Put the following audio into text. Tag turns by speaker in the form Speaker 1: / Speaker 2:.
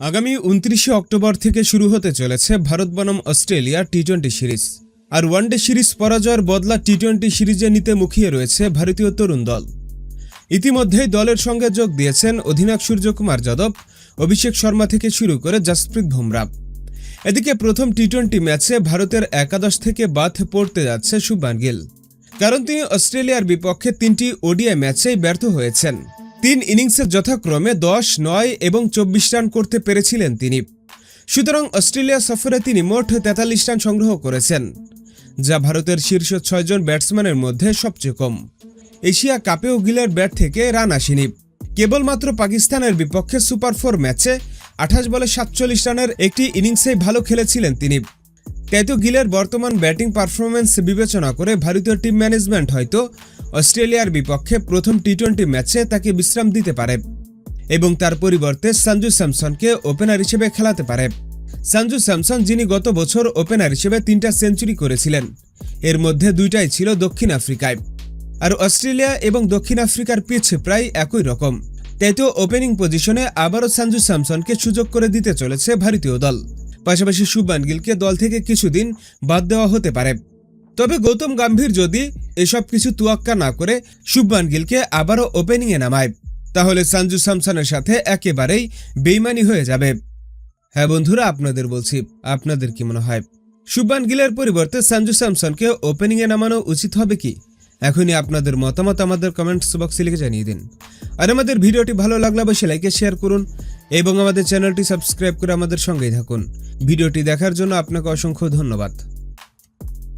Speaker 1: আগামী উনত্রিশে অক্টোবর থেকে শুরু হতে চলেছে ভারত বনাম অস্ট্রেলিয়া টি টোয়েন্টি সিরিজ। আর ওয়ানডে সিরিজ পরাজয়ের বদলা টি টোয়েন্টি সিরিজে নিতে মুখিয়ে রয়েছে ভারতীয় তরুণ দল। ইতিমধ্যেই দলের সঙ্গে যোগ দিয়েছেন অধিনায়ক সূর্যকুমার যাদব, অভিষেক শর্মা থেকে শুরু করে জাসপ্রীত বুমরা। এদিকে প্রথম টি টোয়েন্টি ম্যাচে ভারতের একাদশ থেকে বাদ পড়তে যাচ্ছে শুভমান গিল। কারণ তিনি অস্ট্রেলিয়ার বিপক্ষে তিনটি ওডিআই ম্যাচেই ব্যর্থ হয়েছেন। তিন ইনিংসে যথাক্রমে দশ, নয় এবং চব্বিশ রান করতে পেরেছিলেন তিনি। সুতরাং অস্ট্রেলিয়া সফরে তিনি মোট তেতাল্লিশ রান সংগ্রহ করেছেন, যা ভারতের শীর্ষ ছয়জন ব্যাটসম্যানের মধ্যে সবচেয়ে কম। এশিয়া কাপেও গিলের ব্যাট থেকে রান আসেনি। কেবলমাত্র পাকিস্তানের বিপক্ষে সুপার ফোর ম্যাচে আঠাশ বলে সাতচল্লিশ রানের একটি ইনিংসেই ভালো খেলেছিলেন তিনি। তাই তো গিলের বর্তমান ব্যাটিং পারফরমেন্স বিবেচনা করে ভারতীয় টিম ম্যানেজমেন্ট হয়তো অস্ট্রেলিয়ার বিপক্ষে প্রথম টি টোয়েন্টি ম্যাচে তাকে বিশ্রাম দিতে পারে এবং তার পরিবর্তে সঞ্জু স্যামসনকে ওপেনার হিসেবে খেলাতে পারে। সঞ্জু স্যামসন, যিনি গত বছর ওপেনার হিসেবে তিনটা সেঞ্চুরি করেছিলেন। এর মধ্যে দুইটাই ছিল দক্ষিণ আফ্রিকায়। আর অস্ট্রেলিয়া এবং দক্ষিণ আফ্রিকার পিচ প্রায় একই রকম। তাই তো ওপেনিং পজিশনে আবারও সঞ্জু স্যামসনকে সুযোগ করে দিতে চলেছে ভারতীয় দল। পাশাপাশি শুভমান গিলকে দল থেকে কিছুদিন বাদ দেওয়া হতে পারে। তবে গৌতম গম্ভীর যদি এসব কিছু তুয়াক্কা না করে শুভমান গিলকে আবারও ওপেনিংয়ে নামায়, তাহলে সঞ্জু স্যামসনের সাথে একেবারেই বেইমানি হয়ে যাবে। হ্যাঁ বন্ধুরা, আপনাদের বলছি, আপনাদের কি মনে হয়? শুভমান গিলের পরিবর্তে সঞ্জু স্যামসনকে ওপেনিংয়ে নামানো উচিত হবে কি? এখনই আপনাদের মতামত আমাদের কমেন্টস বক্সে লিখে জানিয়ে দিন। আর আমাদের ভিডিওটি ভালো লাগলে অবশ্যই লাইকে শেয়ার করুন এবং আমাদের চ্যানেলটি সাবস্ক্রাইব করে আমাদের সঙ্গেই থাকুন। ভিডিওটি দেখার জন্য আপনাকে অসংখ্য ধন্যবাদ।